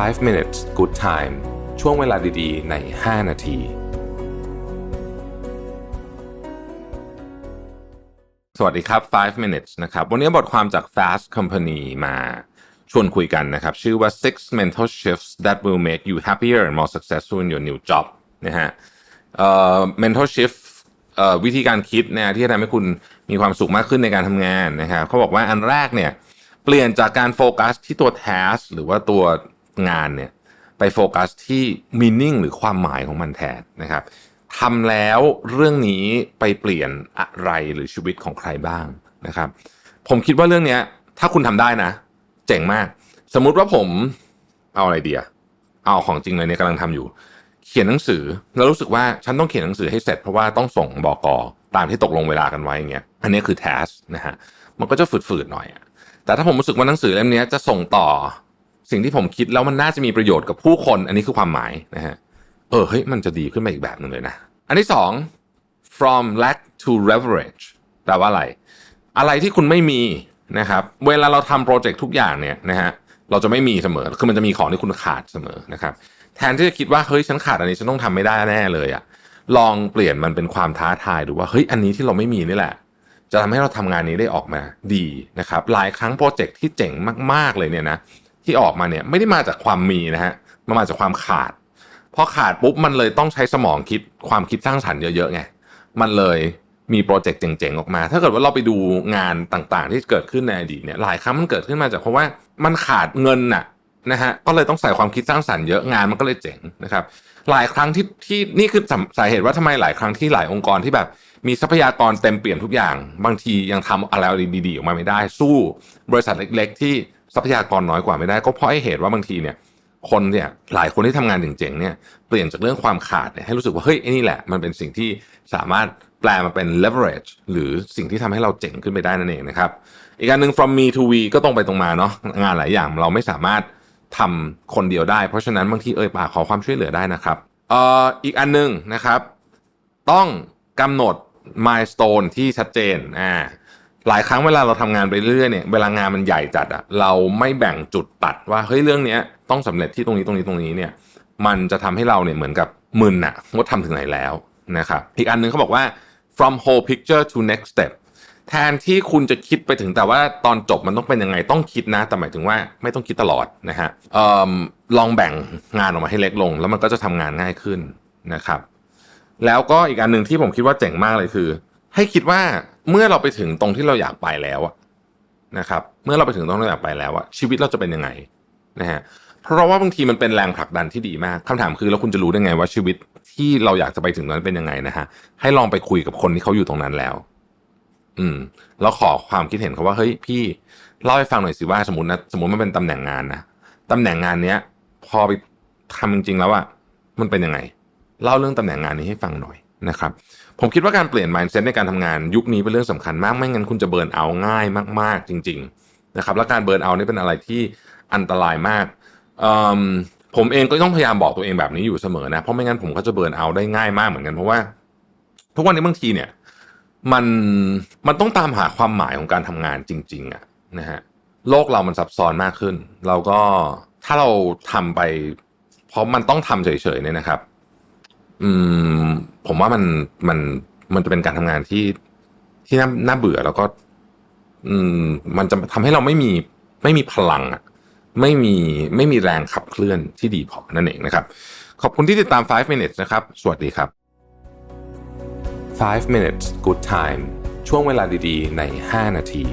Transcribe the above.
5 minutes good time ช่วงเวลาดีๆ ใน 5 นาที สวัสดีครับ 5 minutes นะครับ วันนี้บทความจาก Fast Company มาชวนคุยกันนะครับ ชื่อว่า six mental shifts that will make you happier and more successful in your new job นะฮะเอ่อ mental shift เอ่อวิธีการคิดนะที่จะทำให้คุณมีความสุขมากขึ้นในการทำงานนะครับเขาบอกว่าอันแรกเนี่ยเปลี่ยนจากการโฟกัสที่ตัว task หรือว่าตัว งานเนี่ยไปโฟกัสที่ meaning หรือความหมายของมันแทนนะครับทำแล้วเรื่องนี้ไปเปลี่ยนอะไรหรือชีวิตของใครบ้างนะครับ ผมคิดว่าเรื่องเนี้ย ถ้าคุณทำได้นะ เจ๋งมาก สมมุติว่าผมเอาอะไรเดียเอาของจริงเลยเนี่ยกำลังทำอยู่ เขียนหนังสือแล้วรู้สึกว่าฉันต้องเขียนหนังสือให้เสร็จเพราะว่าต้องส่งบอกอตามที่ตกลงเวลากันไว้อย่างเงี้ยอันนี้คือ task นะฮะมันก็จะฝืดๆหน่อยแต่ถ้าผมรู้สึกว่าหนังสือเล่มนี้จะส่งต่อ สิ่งที่ผมคิดแล้วมันน่าจะมีประโยชน์กับผู้คน อันนี้คือความหมายนะฮะเออเฮ้ยมันจะดีขึ้นมาอีกแบบหนึ่งเลยนะ อันที่สอง from lack to leverage แปลว่าอะไร อะไรที่คุณไม่มีนะครับเวลาเราทำโปรเจกต์ทุกอย่างเนี่ยนะฮะเราจะไม่มีเสมอคือมันจะมีของที่คุณขาดเสมอนะครับแทนที่จะคิดว่าเฮ้ยฉันขาดอันนี้ฉันต้องทำไม่ได้แน่เลยอะลองเปลี่ยนมันเป็นความท้าทายดูว่าเฮ้ยอันนี้ที่เราไม่มีนี่แหละ จะทำให้เราทำงานนี้ได้ออกมาดีนะครับหลายครั้งโปรเจกต์ที่เจ๋งมากๆเลยเนี่ยนะ ที่ออกมาเนี่ยไม่ได้มาจากความมีนะฮะมันมาจากความขาดพอขาดปุ๊บมันเลยต้องใช้สมองคิดความคิดสร้างสรรค์เยอะๆไงมันเลยมีโปรเจกต์เจ๋งๆออกมา ถ้าเกิดว่าเราไปดูงานต่างๆ ที่เกิดขึ้นในอดีตเนี่ยหลายครั้งมันเกิดขึ้นมาจากเพราะว่ามันขาดเงินน่ะนะฮะก็เลยต้องใส่ความคิดสร้างสรรค์เยอะงานมันก็เลยเจ๋งนะครับหลายครั้งที่ที่นี่คือสาสาเหตุว่าทำไมหลายครั้งที่หลายองค์กรที่แบบมีทรัพยากรเต็มเปี่ยมทุกอย่าง บางทียังทำอะไรดีๆออกมาไม่ได้ สู้ บริษัทเล็ก ๆ ที่ ทรัพยากรน้อยกว่าไม่ได้ ก็เพราะไอ้เหตุว่าบางทีเนี่ย คนเนี่ยหลายคนที่ทำงานเจ๋งๆเนี่ยเปลี่ยนจากเรื่องความขาดเนี่ยให้รู้สึกว่าเฮ้ยไอ้นี่แหละ มันเป็นสิ่งที่สามารถแปลมาเป็น leverage หรือสิ่งที่ทำให้เราเจ๋งขึ้นไปได้นั่นเองนะครับอีกอันหนึ่ง from me to we ก็ตรงไปตรงมาเนาะงานหลายอย่างเราไม่สามารถทำคนเดียวได้ เพราะฉะนั้นบางทีเอ่ยปากขอความช่วยเหลือได้นะครับเอ่ออีกอันหนึงนะครับ ต้องกำหนด milestone ที่ชัดเจนอ่า หลายครั้งเวลาเราทำงานไปเรื่อยๆเนี่ยเวลางานมันใหญ่จัดอะเราไม่แบ่งจุดตัดว่าเฮ้ยเรื่องเนี้ยต้องสำเร็จที่ตรงนี้ตรงนี้ตรงนี้เนี่ย มันจะทำให้เราเนี่ยเหมือนกับมึนอะว่าทำถึงไหนแล้วนะครับอีกอันหนึงเขาบอกว่า from whole picture to next step แทนที่คุณจะคิดไปถึงแต่ว่าตอนจบมันต้องเป็นยังไงต้องคิดนะ แต่หมายถึงว่าไม่ต้องคิดตลอดนะฮะออลองแบ่งงานออกมาให้เล็กลง แล้วมันก็จะทำงานง่ายขึ้นนะครับ แล้วก็อีกอันหนึ่งที่ผมคิดว่าเจ๋งมากเลยคือ ให้คิดว่า เมื่อเราไปถึงตรงที่เราอยากไปแล้วนะครับ เมื่อเราไปถึงตรงที่เราอยากไปแล้วอะชีวิตเราจะเป็นยังไงนะฮะเพราะว่าบางทีมันเป็นแรงผลักดันที่ดีมากคำถามคือแล้วคุณจะรู้ได้ไงว่าชีวิตที่เราอยากจะไปถึงนั้นเป็นยังไงนะฮะให้ลองไปคุยกับคนที่เขาอยู่ตรงนั้นแล้ว อืม แล้วขอความคิดเห็นเขาว่าเฮ้ยพี่เล่าให้ฟังหน่อยสิว่าสมมตินะสมมติมันเป็นตำแหน่งงานนะตำแหน่งงานเนี้ย พอไปทำจริงๆแล้วอะมันเป็นยังไง เล่าเรื่องตำแหน่งงานนี้ให้ฟังหน่อย นะครับผมคิดว่าการเปลี่ยน mindset ในการทำงานยุคนี้เป็นเรื่องสำคัญมากไม่งั้นคุณจะเบิร์นเอาง่ายมาก ๆ จริงๆนะครับแล้วการเบิร์นเอานี่เป็นอะไรที่อันตรายมากมผมเองก็ต้องพยายามบอกตัวเองแบบนี้อยู่เสมอนะเพราะไม่งั้นผมก็จะเบิร์นเอาได้ง่ายมากเหมือนกันเพราะว่า ทุกวันนี้บางทีเนี่ย มันมันต้องตามหาความหมายของการทำงานจริง ๆอะนะฮะโลกเรามันซับซ้อนมากขึ้น เราก็ถ้าเราทำไป เพราะมันต้องทำเฉยๆเนี่ยนะครับ อืม ผมว่ามันมันมันจะเป็นการทำงานที่ที่น่าน่าเบื่อแล้วก็ อืม มันจะทำให้เราไม่มีไม่มีพลังอะไม่มีไม่มีแรงขับเคลื่อนที่ดีพอนั่นเองนะครับ ขอบคุณที่ติดตาม 5 minutes นะครับ สวัสดีครับ 5 minutes good time ช่วงเวลาดีๆ ใน 5 นาที